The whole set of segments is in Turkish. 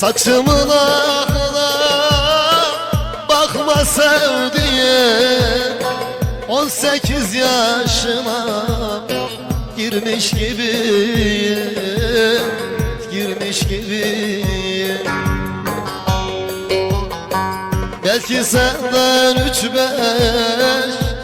Saçımın akına bakma sevdiye 18 yaşıma girmiş gibi girmiş gibi Belki senden üç beş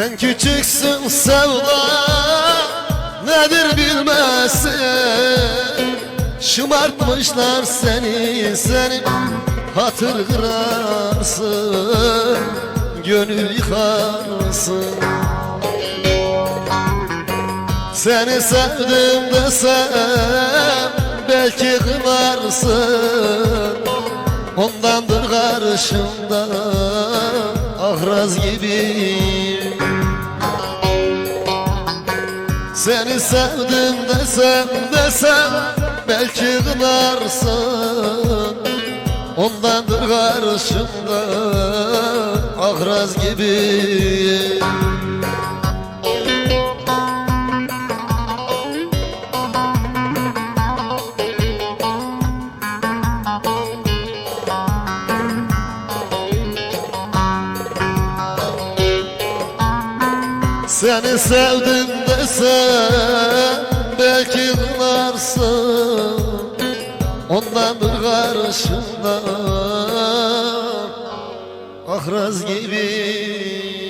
Sen küçüksün sevda nedir bilmezsin? Şımartmışlar seni seni hatır kırarsın Gönül yıkarsın. Seni sevdim desem belki kınarsın Ondandır karşımda ahraz gibiyim Seni sevdim desem desem belki kınarsın. Ondandır karşımda ahraz gibiyim Seni sevdim desem belki kınarsın Ondandır karşımda ahraz gibi